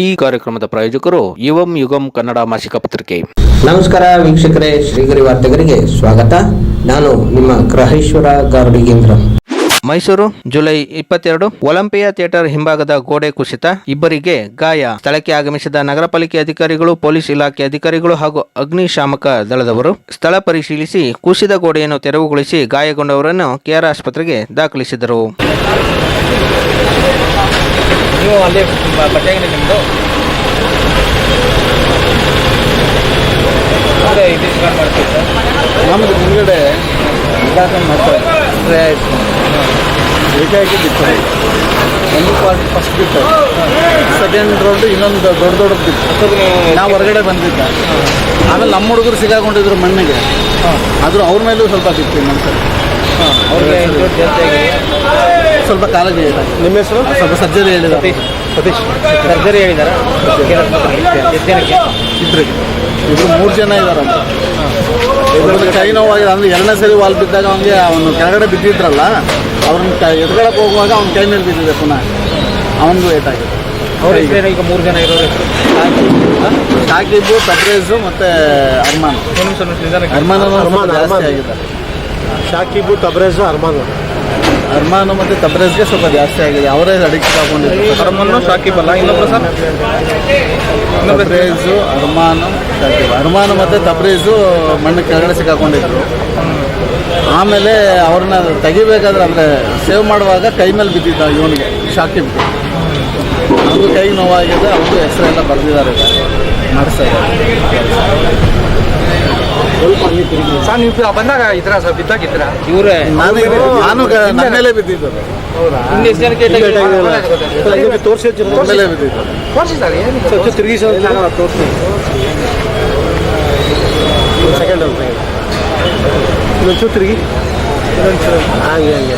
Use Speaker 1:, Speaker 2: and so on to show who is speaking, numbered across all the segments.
Speaker 1: ಈ ಕಾರ್ಯಕ್ರಮದ ಪ್ರಾಯೋಜಕರು ಯುವಂ ಯುಗಂ ಕನ್ನಡ ಮಾಸಿಕ ಪತ್ರಿಕೆ.
Speaker 2: ನಮಸ್ಕಾರ ವೀಕ್ಷಕರೇ ಶ್ರೀಗರಿ ವಾರ್ತೆಗರಿಗೆ ಸ್ವಾಗತ. ನಾನು ನಿಮ್ಮ ಗ್ರಹೇಶ್ವರ ಗಾರ್ಡಿಗೇಂದ್ರ.
Speaker 1: ಮೈಸೂರು ಜುಲೈ ಇಪ್ಪತ್ತೆರಡು ಒಲಿಂಪಿಯಾ ಥಿಯೇಟರ್ ಹಿಂಭಾಗದ ಗೋಡೆ ಕುಸಿತ ಇಬ್ಬರಿಗೆ ಗಾಯ. ಸ್ಥಳಕ್ಕೆ ಆಗಮಿಸಿದ ನಗರ ಪಾಲಿಕೆ ಅಧಿಕಾರಿಗಳು ಪೊಲೀಸ್ ಇಲಾಖೆ ಅಧಿಕಾರಿಗಳು ಹಾಗೂ ಅಗ್ನಿಶಾಮಕ ದಳದವರು ಸ್ಥಳ ಪರಿಶೀಲಿಸಿ ಕುಸಿದ ಗೋಡೆಯನ್ನು ತೆರವುಗೊಳಿಸಿ ಗಾಯಗೊಂಡವರನ್ನು ಕೆಆರ್ ಆಸ್ಪತ್ರೆಗೆ ದಾಖಲಿಸಿದರು.
Speaker 3: ನೀವು ಅಲ್ಲಿ ಬಟ್ಟೆ ಅಂಗಡಿ ನಿಮ್ಮದು ಅದೇ ಇದು ಸ್ಟಾರ್ಟ್ ಮಾಡ್ತೀವಿ ಸರ್.
Speaker 4: ನಮ್ಮದು ಮುಂದ್ಗಡೆ ಉದ್ಘಾಟನೆ ಮಾಡ್ತಾರೆ. ಸ್ಪ್ರೇ ಆಯಿತು ಬಿತ್ತು ಒಂದು ಪಾರ್ಟ್ ಫಸ್ಟ್ ಬಿತ್ತು ಸೆಕೆಂಡ್ ರೌಂಡ್ ಇನ್ನೊಂದು ದೊಡ್ಡ ದೊಡ್ಡದು ಬಿತ್ತು ನಾವು ಹೊರಗಡೆ ಬಂದಿದ್ದ. ಆಮೇಲೆ ನಮ್ಮ ಹುಡುಗರು ಸಿಗಾಕೊಂಡಿದ್ರು ಮಣ್ಣಿಗೆ. ಆದರೂ ಅವ್ರ ಮೇಲೂ ಸ್ವಲ್ಪ ಬಿತ್ತು ಇನ್ನೊಂದು ಸರ್.
Speaker 3: ಅವ್ರಿಗೆ
Speaker 4: ಸ್ವಲ್ಪ ಕಾಲೇಜ್ ನಿಮ್ಮ ಹೆಸರು? ಸ್ವಲ್ಪ ಸರ್ಜರಿ ಹೇಳಿದ ಸತೀಶ್.
Speaker 3: ಸರ್ಜರಿ ಹೇಳಿದ್ದಾರೆ.
Speaker 4: ಇಬ್ಬರಿಗೆ ಇಬ್ರು ಮೂರು ಜನ ಇದ್ದಾರೆ ಇಬ್ಬರದ್ದು ಕೈ ನೋವಾಗಿದೆ. ಅಂದ್ರೆ ಎರಡನೇ ಸರಿ ವಾಲ್ ಬಿದ್ದಾಗ ಅವನಿಗೆ ಅವನು ಕೆಳಗಡೆ ಬಿದ್ದಿದ್ರಲ್ಲ ಅವ್ರನ್ನ ಕ ಎದ್ಕೊಳಕ್ಕೆ ಹೋಗುವಾಗ ಅವ್ನ ಕೈ ಮೇಲೆ ಬಿದ್ದಿದೆ ಪುನಃ. ಅವನಿಗೂ ಏಟ್ ಆಗಿದೆ.
Speaker 3: ಅವ್ರ ಈಗ ಮೂರು ಜನ ಇರೋರು ಶಾಕಿಬ್ಬು
Speaker 4: ಸಬ್ರೇಜು ತಬ್ರೇಜು ಮತ್ತು ಅರ್ಮಾನ್. ಅರ್ಮಾನ್ ಜಾಸ್ತಿ ಆಗಿದೆ
Speaker 5: ಶಾಕಿಬು ತಬ್ರೇಜು ಅರ್ಮಾನ್.
Speaker 4: ಅರ್ಮಾನು ಮತ್ತೆ ತಬ್ರೇಜ್ಗೆ ಸ್ವಲ್ಪ ಜಾಸ್ತಿ ಆಗಿದೆ. ಅವರೇ ಅಡಿಕ್ಟ್
Speaker 3: ಅರಮನ್ನು ಶಾಕಿಬ್ ಅಲ್ಲ? ಇನ್ನೊಬ್ಬ ಸರ್?
Speaker 4: ತಬ್ರೇಜು ಅರ್ಮಾನು ಶಾಕಿಬ್. ಅರ್ಮಾನು ಮತ್ತು ತಬ್ರೇಜು ಮಣ್ಣು ಕೆಳಗಡೆ ಸಿಕ್ಕಾಕೊಂಡಿದ್ರು. ಆಮೇಲೆ ಅವ್ರನ್ನ ತೆಗಿಬೇಕಾದ್ರೆ ಅಂದರೆ ಸೇವ್ ಮಾಡುವಾಗ ಕೈ ಮೇಲೆ ಬಿದ್ದಿದ್ದ ಇವನಿಗೆ ಶಾಕಿಬ್ಗೆ. ಅವ್ರಿಗೂ ಕೈ ನೋವಾಗಿದೆ ಅವ್ರಿಗೂ ಹೆಸರೆಲ್ಲ ಬರ್ದಿದ್ದಾರೆ ಬರೆದಿದ್ದಾರೆ. ನಡೆಸ್ತಾ ಇದ್ದಾರೆ.
Speaker 3: ಸರ್ ನೀವು ಬಂದಾಗ ಇದ್ರ ಸರ್ ಬಿದ್ದಾಗಿದ್ರ ಇವರೇ.
Speaker 4: ನಾನು ನಾನು ನನ್ನ ಮೇಲೆ ಬಿದ್ದಿದ್ದು.
Speaker 3: ಹೌದಾ? ಎಷ್ಟು ಜನಕ್ಕೆ
Speaker 5: ತೋರಿಸಿ
Speaker 4: ನನ್ನ ಮೇಲೆ ಬಿದ್ದಿದ್ದು.
Speaker 3: ತೋರಿಸಿ. ಸರ್ ಏನು
Speaker 5: ತಿರುಗಿ ತೋರಿಸಿ. ಸೆಕೆಂಡ್ ಇನ್ನೊಂಚೂರು ತಿರುಗಿ. ಹಂಗೆ ಹಂಗೆ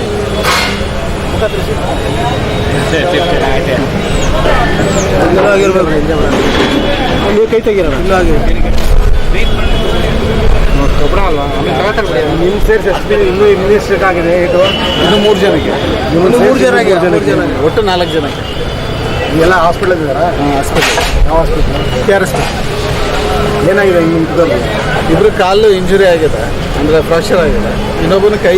Speaker 5: ಆಗಿರ್ಬೇಕು ನೀವು ಕೈ ತೆಗಿರ ಇಲ್ಲ ನಿಮ್ಮ ಸೇರಿಸಿ ಎಷ್ಟು ಇನ್ನೂ ಇನ್ವೆಸ್ಟೇಟ್ ಆಗಿದೆ ಇದು
Speaker 4: ಇದು ಮೂರು ಜನಕ್ಕೆ.
Speaker 5: ಇನ್ನು ಮೂರು ಜನ ಆಗಿದೆ, ಮೂರು ಜನ.
Speaker 4: ಒಟ್ಟು ನಾಲ್ಕು ಜನಕ್ಕೆ.
Speaker 5: ಎಲ್ಲ ಹಾಸ್ಪಿಟಲ್ ಇದ್ದಾರಾ?
Speaker 4: ಹಾಸ್ಪಿಟಲ್.
Speaker 5: ಯಾವ ಹಾಸ್ಪಿಟಲ್? ಕೆ ಆರ್ ಎಸ್ ಏನಾಗಿದೆ ನಿಮ್ಮ ಇದರಲ್ಲಿ
Speaker 4: ಇಬ್ರು ಕಾಲು ಇಂಜುರಿ ಆಗಿದೆ. ಅಂದರೆ ಫ್ರ್ಯಾಕ್ಚರ್ ಆಗಿದೆ. ಇನ್ನೊಬ್ಬನ ಕೈ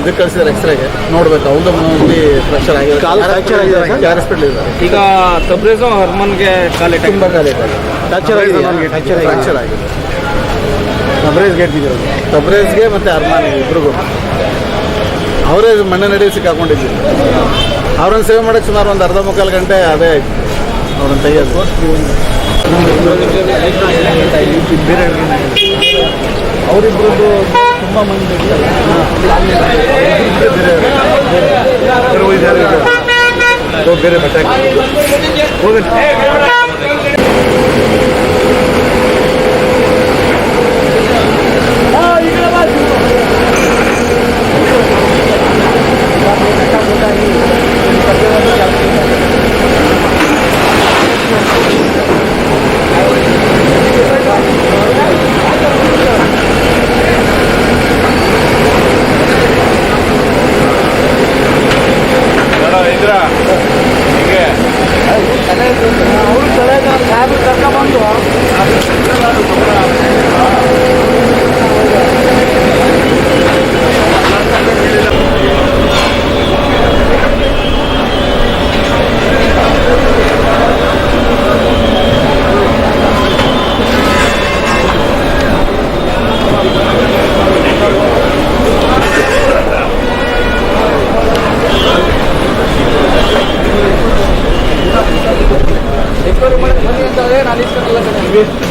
Speaker 4: ಇದಕ್ಕೆ ಕಳಿಸಿದ್ರೆ ಎಕ್ಸ್ರೇಗೆ. ನೋಡ್ಬೇಕು ಅವ್ದು ಇಲ್ಲಿ ಫ್ರ್ಯಾಕ್ಚರ್ ಆಗಿದೆ.
Speaker 5: ಕಾಲು ಫ್ರ್ಯಾಕ್ಚರ್ ಆಗಿದೆ?
Speaker 4: ಕೆ ಆರ್ ಹಾಸ್ಪಿಟಲ್ ಇದೆ
Speaker 3: ಈಗ ತಬ್ರೇಜು ಹರ್ಮನ್ಗೆ ಕಾಲಿಟ್ಟು
Speaker 4: ತುಂಬ ಕಾಲಿದೆ
Speaker 5: ಫ್ರ್ಯಾಕ್ಚರ್ ಆಗಿದೆ. ಫ್ರ್ಯಾಕ್ಚರ್ ಆಗಿದೆ.
Speaker 4: ಫ್ರಾಕ್ಚರ್
Speaker 5: ಗೆದ್ದಿದ್ರು
Speaker 4: ತಬ್ರೇಜ್ಗೆ ಮತ್ತು ಅರ್ಮಾನ್ ಇಬ್ರಿಗೂ ಅವರೇ ಮಣ್ಣೆ ನಡಿ ಸಿಕ್ಕಾಕೊಂಡಿದ್ರು ಅವ್ರನ್ನ ಸೇವ್ ಮಾಡೋಕ್ಕೆ ಸುಮಾರು ಒಂದು ಅರ್ಧ ಮುಕ್ಕಾಲು ಗಂಟೆ ಅದೇ ಆಯ್ತು ಅವ್ರನ್ನ ತೆಗಿಯೋದು ಅವರಿಬ್ಬರದ್ದು ತುಂಬ ಮಂದಿ
Speaker 5: ಬೇರೆ ಬಟ್ಟೆ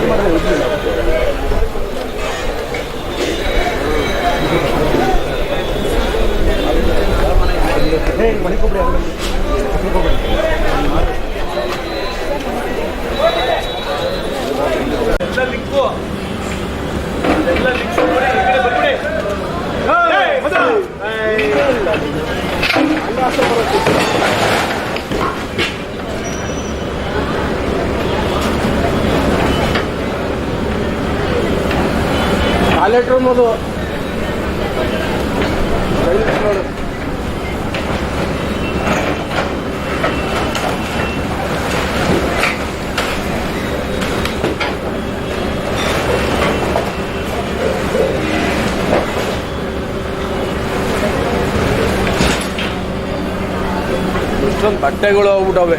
Speaker 4: 한마디로
Speaker 5: ಟಾಯ್ಲೆಟ್ ರೂಮ್ ಅದು.
Speaker 4: ಇಷ್ಟೊಂದು ಬಟ್ಟೆಗಳು ಹೋಗ್ಬಿಟ್ಟವೆ.